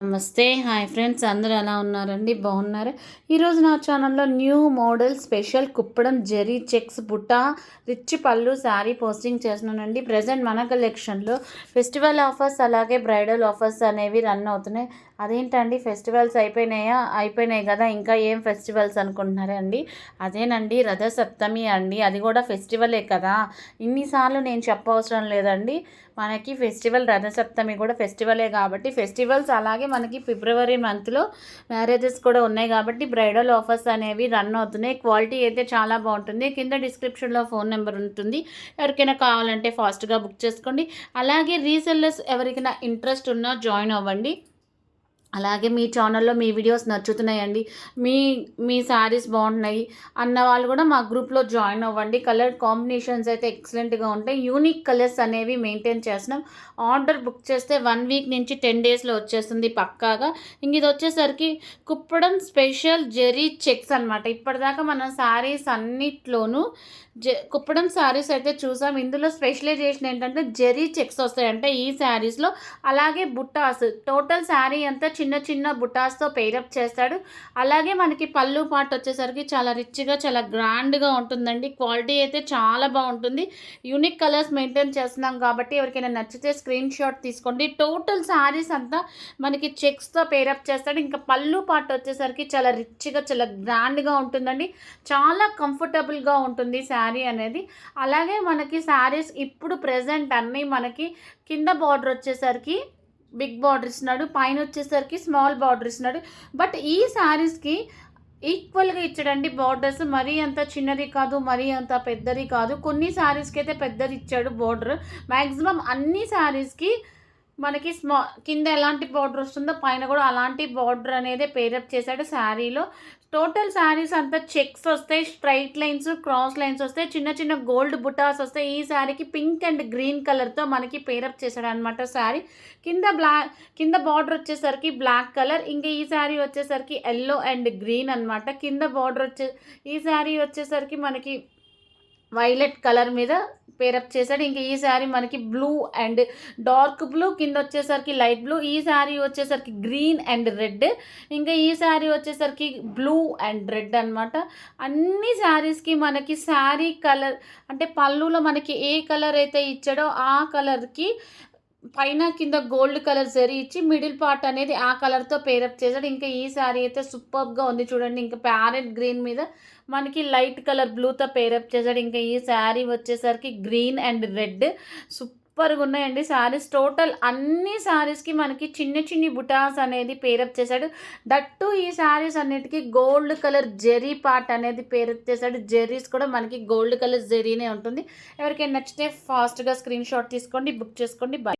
నమస్తే hi friends అందరూ ఎలా ఉన్నారండి? బాగున్నారు? ఈరోజు నా ఛానల్లో new model special Kuppadam zari checks బుట్ట రిచ్ పళ్ళు శారీ పోస్టింగ్ చేస్తున్నానండి. ప్రజెంట్ మన కలెక్షన్లో ఫెస్టివల్ ఆఫర్స్ అలాగే బ్రైడల్ ఆఫర్స్ అనేవి రన్ అవుతున్నాయి. అదేంటండి ఫెస్టివల్స్ అయిపోయినాయా? అయిపోయినాయి కదా ఇంకా ఏం ఫెస్టివల్స్ అనుకుంటున్నారా అండి అదేనండి రథసప్తమి అండి అది కూడా ఫెస్టివలే కదా. ఇన్నిసార్లు నేను చెప్పవసరం లేదండి. మనకి ఫెస్టివల్ రథసప్తమి కూడా ఫెస్టివలే కాబట్టి ఫెస్టివల్స్ అలాగే మనకి ఫిబ్రవరి మంత్లో మ్యారేజెస్ కూడా ఉన్నాయి కాబట్టి బ్రైడల్ ఆఫర్స్ అనేవి రన్ అవుతున్నాయి. క్వాలిటీ అయితే చాలా బాగుంటుంది. కింద డిస్క్రిప్షన్లో ఫోన్ నెంబర్ ఉంటుంది. ఎవరికైనా కావాలంటే ఫాస్ట్గా బుక్ చేసుకోండి. అలాగే రీసెల్లర్స్ ఎవరికైనా ఇంట్రెస్ట్ ఉన్నా జాయిన్ అవ్వండి. అలాగే మీ ఛానల్లో మీ వీడియోస్ నచ్చుతున్నాయండి. మీ మీ శారీస్ బాగున్నాయి అన్న వాళ్ళు కూడా మా గ్రూప్లో జాయిన్ అవ్వండి. కలర్ కాంబినేషన్స్ అయితే ఎక్సలెంట్గా ఉంటాయి. యూనిక్ కలర్స్ అనేవి మెయింటైన్ చేస్తున్నాం. ఆర్డర్ బుక్ చేస్తే వన్ వీక్ నుంచి టెన్ డేస్లో వచ్చేస్తుంది పక్కాగా. ఇంక ఇది వచ్చేసరికి కుప్పడం స్పెషల్ జెరీ చెక్స్ అనమాట ఇప్పటిదాకా మన శారీస్ అన్నిట్లోనూ జె కుప్పడం శారీస్ అయితే చూసాం. ఇందులో స్పెషలైజేషన్ ఏంటంటే జెరీ చెక్స్ వస్తాయంటే ఈ శారీస్లో అలాగే బుట్టాస్ టోటల్ శారీ అంతా చిన్న చిన్న బుటాస్తో పేరప్ చేస్తాడు. అలాగే మనకి పళ్ళు పాట వచ్చేసరికి చాలా రిచ్గా చాలా గ్రాండ్గా ఉంటుందండి. క్వాలిటీ అయితే చాలా బాగుంటుంది. యూనిక్ కలర్స్ మెయింటైన్ చేస్తున్నాం కాబట్టి ఎవరికైనా నచ్చితే స్క్రీన్ షాట్ తీసుకోండి. టోటల్ శారీస్ అంతా మనకి చెక్స్తో పేరప్ చేస్తాడు. ఇంకా పళ్ళు పాట వచ్చేసరికి చాలా రిచ్గా చాలా గ్రాండ్గా ఉంటుందండి. చాలా కంఫర్టబుల్గా ఉంటుంది శారీ అనేది. అలాగే మనకి శారీస్ ఇప్పుడు ప్రజెంట్ అన్నీ మనకి కింద బార్డర్ వచ్చేసరికి బిగ్ బార్డర్ ఇస్తున్నాడు పైన వచ్చేసరికి స్మాల్ బార్డర్ ఇస్తున్నాడు బట్ ఈ శారీస్కి ఈక్వల్గా ఇచ్చాడండి బార్డర్స్. మరీ అంత చిన్నది కాదు మరీ అంత పెద్దది కాదు. కొన్ని శారీస్కి అయితే పెద్దది ఇచ్చాడు బార్డర్. మ్యాక్సిమం అన్ని శారీస్కి మనకి స్మా కింద ఎలాంటి బార్డర్ వస్తుందో పైన కూడా అలాంటి బార్డర్ అనేది పేరప్ చేశాడు శారీలో. టోటల్ శారీస్ అంతా చెక్స్ వస్తాయి స్ట్రైట్ లైన్స్ క్రాస్ లైన్స్ వస్తాయి చిన్న చిన్న గోల్డ్ బుటాస్ వస్తాయి. ఈ శారీకి పింక్ అండ్ గ్రీన్ కలర్తో మనకి పేరప్ చేశాడు అనమాట శారీ. కింద బ్లాక్ కింద బార్డర్ వచ్చేసరికి బ్లాక్ కలర్ ఇంకా ఈ శారీ వచ్చేసరికి ఎల్లో అండ్ గ్రీన్ అనమాట కింద బార్డర్ వచ్చే ఈ శారీ వచ్చేసరికి మనకి వైలెట్ కలర్ మీద పేరప్ చేశాడు. ఇంకా ఈ శారీ మనకి బ్లూ అండ్ డార్క్ బ్లూ కింద వచ్చేసరికి లైట్ బ్లూ ఈ శారీ వచ్చేసరికి గ్రీన్ అండ్ రెడ్. ఇంకా ఈ శారీ వచ్చేసరికి బ్లూ అండ్ రెడ్ అనమాట అన్ని శారీస్కి మనకి శారీ కలర్ అంటే పళ్ళులో మనకి ఏ కలర్ అయితే ఇచ్చాడో ఆ కలర్కి పైన కింద గోల్డ్ కలర్ జరీ ఇచ్చి మిడిల్ పార్ట్ అనేది ఆ కలర్తో పేరప్ చేశాడు. ఇంకా ఈ శారీ అయితే సూపర్గా ఉంది చూడండి. ఇంకా ప్యారెట్ గ్రీన్ మీద మనకి లైట్ కలర్ బ్లూతో పేరప్ చేశాడు. ఇంకా ఈ శారీ వచ్చేసరికి గ్రీన్ అండ్ రెడ్ సూపర్గా ఉన్నాయండి. శారీస్ టోటల్ అన్ని శారీస్కి మనకి చిన్న చిన్ని బుటాస్ అనేది పేరప్ చేశాడు. దట్టు ఈ శారీస్ అన్నిటికీ గోల్డ్ కలర్ జెరీ పార్ట్ అనేది పేరప్ చేశాడు. జెరీస్ కూడా మనకి గోల్డ్ కలర్ జెరీనే ఉంటుంది. ఎవరికైనా నచ్చితే ఫాస్ట్గా స్క్రీన్ షాట్ తీసుకోండి బుక్ చేసుకోండి. బాయ్